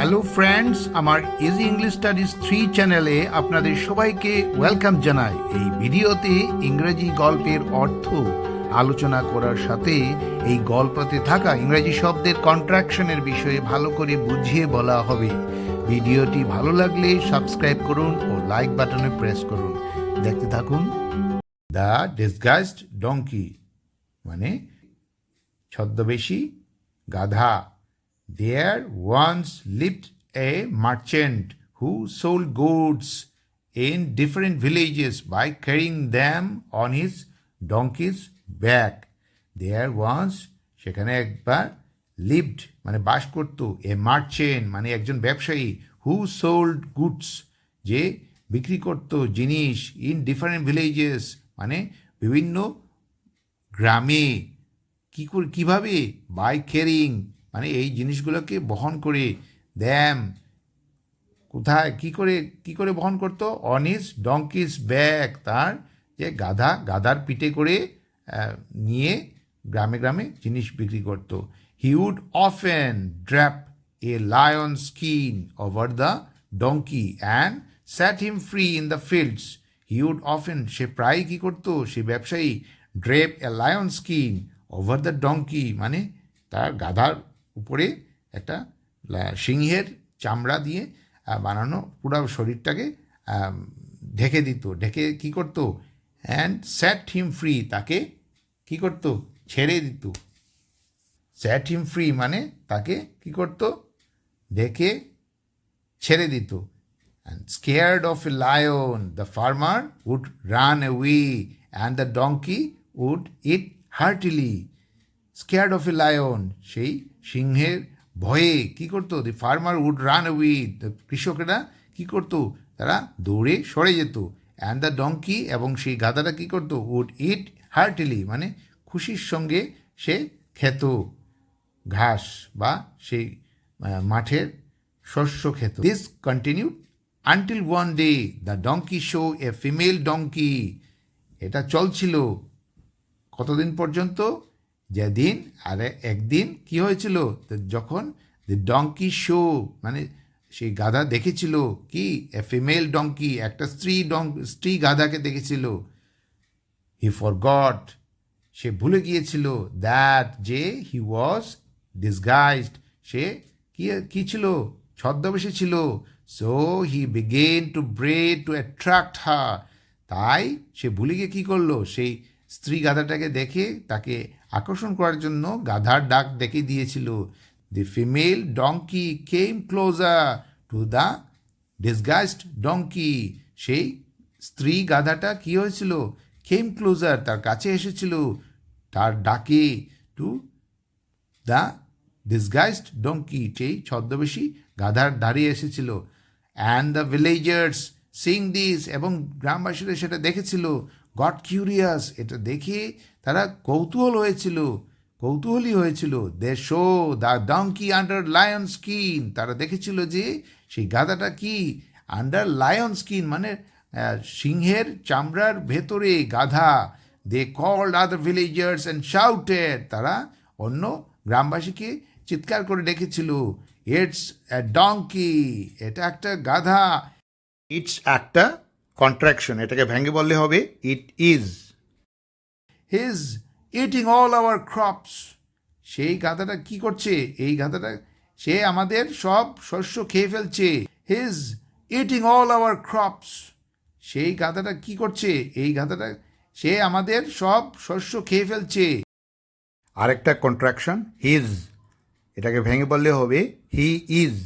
Hello friends আমার easy English studies three চ্যানেলে আপনাদের সবাইকে ওয়েলকাম জানাই। এই ভিডিওতে ইংরেজি গল্পের অর্থ আলোচনা করার সাথে এই গল্পতে থাকা ইংরেজি শব্দের কন্ট্রাকশনের বিষয়ে ভালো করে বুঝিয়ে বলা হবে। ভিডিওটি ভালো লাগলে সাবস্ক্রাইব করুন ও লাইক বাটনে প্রেস করুন। দেখতে থাকুন। দ্য ডিসগাইজড ডঙ্কি মানে ছদ্মবেশী গাধা। There once lived a merchant who sold goods in different villages by carrying them on his donkey's back. There once সেখানে একবার লিভড মানে বাস করত এ মার্চেন্ট মানে একজন ব্যবসায়ী হু সোল্ড গুডস যে বিক্রি করত জিনিস ইন ডিফারেন্ট ভিলেজেস মানে বিভিন্ন গ্রামে কী করে কীভাবে বাই কেরিং মানে এই জিনিসগুলোকে বহন করে দ্যাম কোথায়, কি করে কি করে বহন করতো? অনিস ডঙ্কিস ব্যাগ তার যে গাধা, গাধার পিঠে করে নিয়ে গ্রামে গ্রামে জিনিস বিক্রি করতো। He would often drape a lion skin over the donkey and sat him free in the fields he would often সে প্রায় কী করতো? সে ব্যবসায়ী drape a lion skin over the donkey মানে তার গাধার উপরে একটা সিংহের চামড়া দিয়ে বানানো পুরো শরীরটাকে ঢেকে দিত। ঢেকে কি করতো? অ্যান্ড স্যাট হিম ফ্রি তাকে কি করতো? ছেড়ে দিত। স্যাট হিম ফ্রি মানে তাকে কি করতো? ঢেকে ছেড়ে দিত। And scared of a lion, the farmer would run away and the donkey would eat heartily scared of a lion সেই সিংহের ভয়ে কি করতো? The farmer would run away কৃষকেরা কি করতো? তারা দৌড়ে সরে যেত। অ্যান্ড দ্য ডঙ্কি এবং সেই গাধাটা কি করতো? উড ইট হার্টিলি মানে খুশির সঙ্গে সে খেত। ঘাস বা সেই মাঠের শস্য খেত। This continue until one day the donkey saw a female donkey এটা চলছিল কতদিন পর্যন্ত? যেদিন, আর একদিন কি হয়েছিল? যখন দি ডঙ্কি শো মানে সেই গাধা দেখেছিল, কি? এ ফিমেল ডঙ্কি একটা স্ত্রী ডং, স্ত্রী গাধাকে দেখেছিল। হি ফর গড সে ভুলে গিয়েছিল দ্যাট যে হি ওয়াজ ডিসগাইজড সে কি কি ছিল? ছদ্মবেশে ছিল। So he began to bray to attract her তাই সে ভুলে গিয়ে কী করল? সেই স্ত্রী গাধাটাকে দেখে তাকে আকর্ষণ করার জন্য গাধার ডাক ডেকে দিয়েছিল the female donkey came closer to the disguised donkey সেই স্ত্রী গাধাটা কি হয়েছিল? কেম ক্লোজার তার কাছে এসেছিল, তার ডাকে টু দ্য ডিসগাইজড ডঙ্কি সেই ছদ্মবেশী গাধার দাঁড়িয়ে এসেছিল। And the villagers seeing this এবং গ্রামবাসীরা সেটা দেখেছিল। গট কিউরিয়াস, এটা দেখে তারা কৌতূহল হয়েছিল, কৌতূহলী হয়েছিল। They saw the donkey under lion skin তারা দেখেছিল যে সেই গাধাটা কি? আন্ডার লায়ন স্কিন মানে সিংহের চামড়ার ভেতরে গাধা। They called other villagers and shouted তারা অন্য গ্রামবাসীকে চিৎকার করে ডেকেছিল। ইটস এ ডঙ্কি এটা একটা গাধা। ইটস একটা কন্ট্রাকশন এটাকে ভেঙে বললে হবে it is his eating all our crops সেই গাধাটা কি করছে? এই গাধাটা সে আমাদের সব শস্য খেয়ে ফেলছে। His eating all our crops সেই গাধাটা কি করছে? এই গাধাটা সে আমাদের সব শস্য খেয়ে ফেলছে। আরেকটা কন্ট্রাকশন হিজ এটাকে ভেঙে বললে হবে he is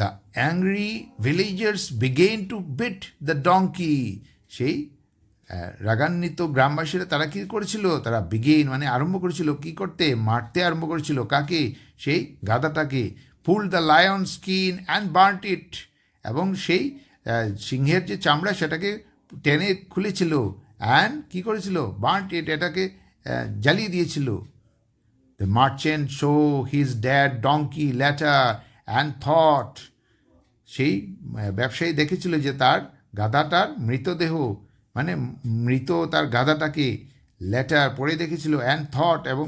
the angry villagers began to beat the donkey সেই রাগান্বিত গ্রামবাসীরা তারা কি করেছিল? তারা বিগেন মানে আরম্ভ করেছিল কি করতে? মারতে আরম্ভ করেছিল। কাকে? সেই গাধাটাকে pull the lion skin and burnt it এবং সেই সিংহের যে চামড়া সেটাকে টেনে খুলেছিল। অ্যান্ড কি করেছিল? বার্ট ইট এটাকে জ্বালিয়ে দিয়েছিল। The merchant show his dead donkey letter and thought সেই ব্যবসায়ী দেখেছিল যে তার গাধাটার মৃতদেহ মানে মৃত তার গাধাটাকে লেটার পড়ে দেখেছিল অ্যান্ড থট এবং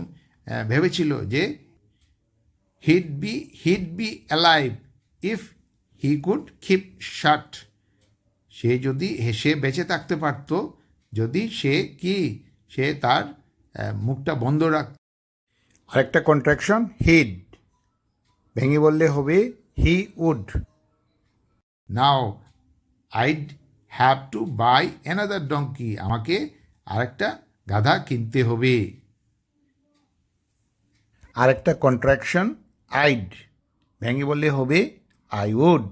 ভেবেছিল যে he'd be he'd be alive if he could keep shut সে যদি, সে বেঁচে থাকতে পারত, যদি সে কি, সে তার মুখটা বন্ধ রাখ, আরেকটা কন্ট্রাকশন হিড ভেঙে বললে হবে he would now I'd have to buy another donkey আমাকে আরেকটা গাধা কিনতে হবে। আরেকটা কন্ট্রাকশন আইড ভেঙে বললে হবে আই উড